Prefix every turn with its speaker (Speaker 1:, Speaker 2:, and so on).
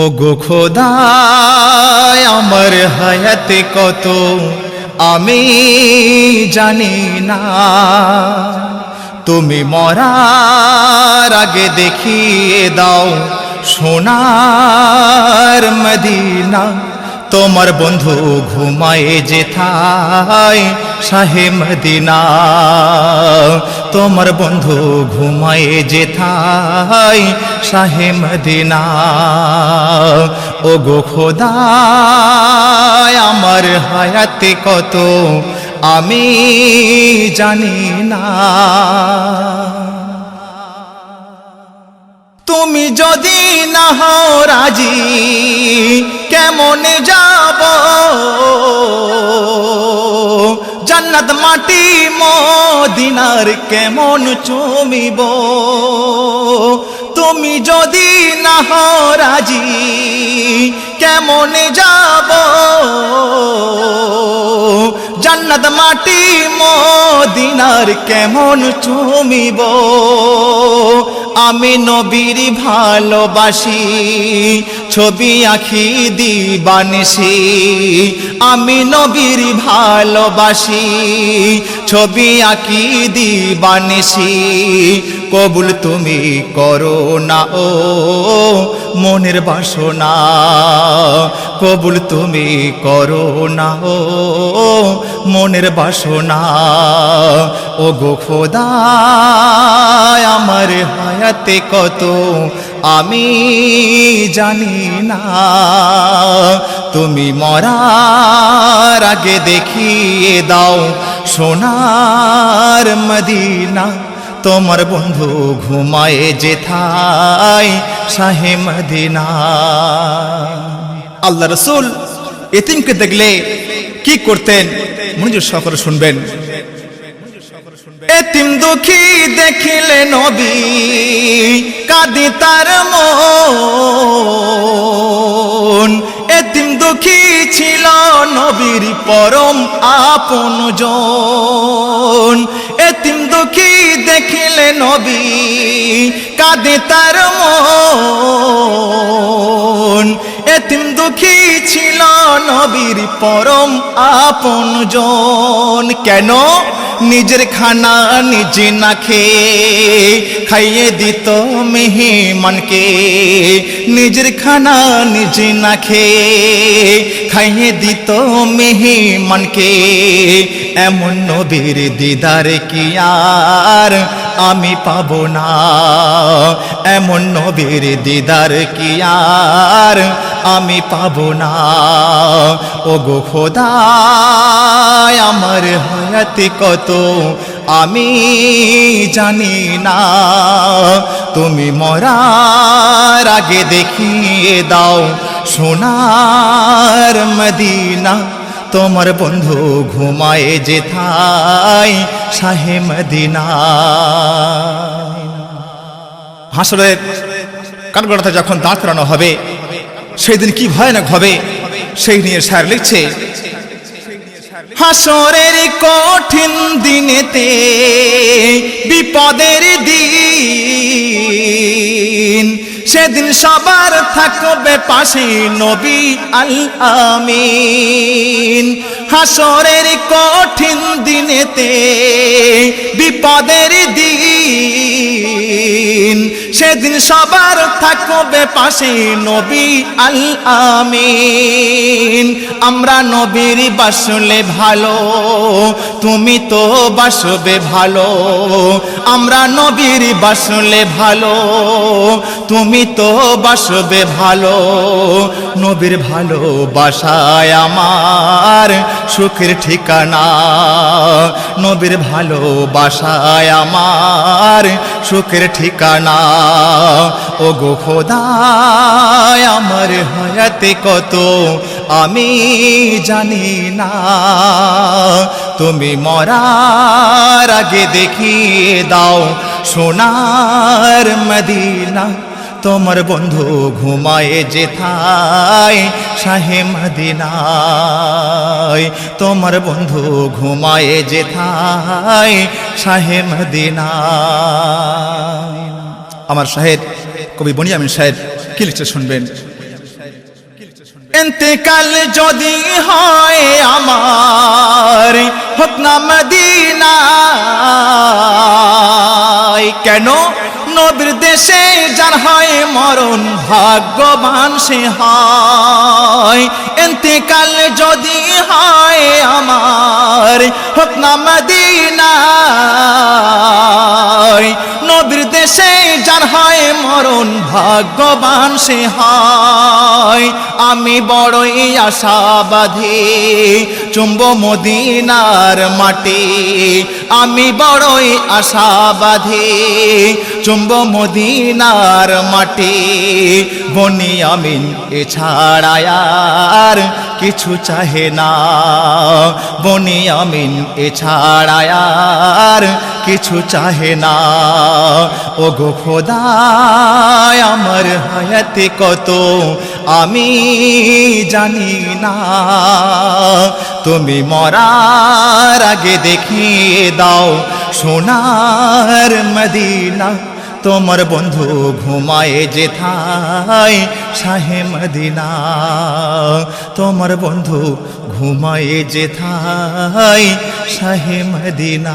Speaker 1: ও গো খোদায় আমার হায়াতে কত আমি জানি না। তুমি মরার আগে দেখিয়ে দাও সোনার মদিনা। তোমার বন্ধু ঘুমায় যেথায় শাহে মদিনা। তোমার বন্ধু ঘুমায় যেথায় শাহে মদিনা। ও গো খোদায় আমার হায়াতে কত আমি জানি না। তুমি যদি না হও রাজি, কেমনে যাব? জান্নাত মাটি মদিনার কেমন চমিব? তুমি যদি না হও রাজি, কেমনে যাব? জান্নাত মাটি মদিনার কেমন চুমিব? আমি নবীর ভালোবাসি, ছবি আঁখি দিবানিসি আমি নবীর ভালোবাসি, ছবি আঁকি দিবানিসি কবুল তুমি করো না, ও মনের বাসনা কবুল তুমি করো না ও মনের বাসনা ও গো খোদা আমার হায়াতে কত আমি জানি না। তুমি মরার আগে দেখিয়ে দাও সোনার মদিনা। তোমার বন্ধু ঘুমায় যেথায় শাহে মদিনা। আল্লাহ রসুল এতিমকে দেখলে কি করতেন? মনোযোগ সহকারে শুনবেন। এতিম দুঃখী দেখিলে নবী কাঁদি তার মন। এতিম দুঃখী ছিল নবীর পরম আপন জন। এতিম দুঃখী দেখিলে নবী কাঁদে তার মন। এতিম দুঃখী ছিল নবীর পরম আপন জন। কেন? নিজের খানা নিজে না খেয়ে খাইয়ে দিত মেহে মেহমানকে। নিজের খানা নিজে না খেয়ে খাইয়ে দিত মেহমানকে। এমন নবীর দিদার কি আর আমি পাব না। এমন নবীর দিদার কি আর? আমি পাব না। ও গো খোদা আমার হায়াতে কত? আমি জানি না। তুমি মরার আগে দেখিয়ে দাও সোনার মদিনা। তোমার বন্ধু ঘুমায় যেথায় শাহে মদিনা। হাসরের কাঠগড়াতে যখন দাঁড় করানো হবে, সেই দিন কি ভয়ানক হবে, সেই নিয়ে স্যার লিখছে। হাসরের কঠিন দিনেতে বিপদের সেদিন সবার থাকবে পাশে নবী আল আমিন। হাসরের কঠিন দিনেতে বিপদের দিন সেদিন সবার থাকবে পাশে নবী আল আমিন। আমরা নবীর বাসলে ভালো, তুমি তো বাসবে ভালো। আমরা নবীর বাসলে ভালো, তুমি তো বাসবে ভালো। নবীর ভালো বাসায় আমার সুখের ঠিকানা। নবীর ভালো বাসায় আমার সুখের ঠিকানা। ও গো খোদায় আমার হায়াতে কত? আমি জানি না। তুমি মরার আগে দেখিয়ে দাও সোনার মদিনা। তোমার বন্ধু ঘুমায় যেথায় শাহে মদিনায়। তোমার বন্ধু ঘুমায় যেথায় শাহে মদিনায়। আমার সাহেব, কবি বনিয়ামিন সাহেব, কি লিখছে শুনবেন? এতেকাল যদি হয় আমার, হোক না মদিনায়, কেন? নবীর দেশে যার হয় মরণ ভাগ্যবান সে হয়। এতেকাল যদি হয় আমার, হোক না মদিনায়। নবীর দেশে যার হয় মরণ ভাগ্যবান সে হয়। আমি বড়ই আশাবাদী, চুম্ব মদিনার মাটি আমি বড়ই আশাবাদী। চুম্ব মদিনার মাটি, বনি আমিন এছাড়া আর কিছু চাহে না। বনি আমিন এছাড়া আর কিছু চাহে না। ও গো খোদায়, আমার হায়াতে কত আমি জানি না। তুমি মরার আগে দেখিয়ে দাও সোনার মদিনা। তোমার বন্ধু ঘুমায় যেথায় শাহে মদিনা। তোমার বন্ধু ঘুমায় যেথায় শাহে মদিনা।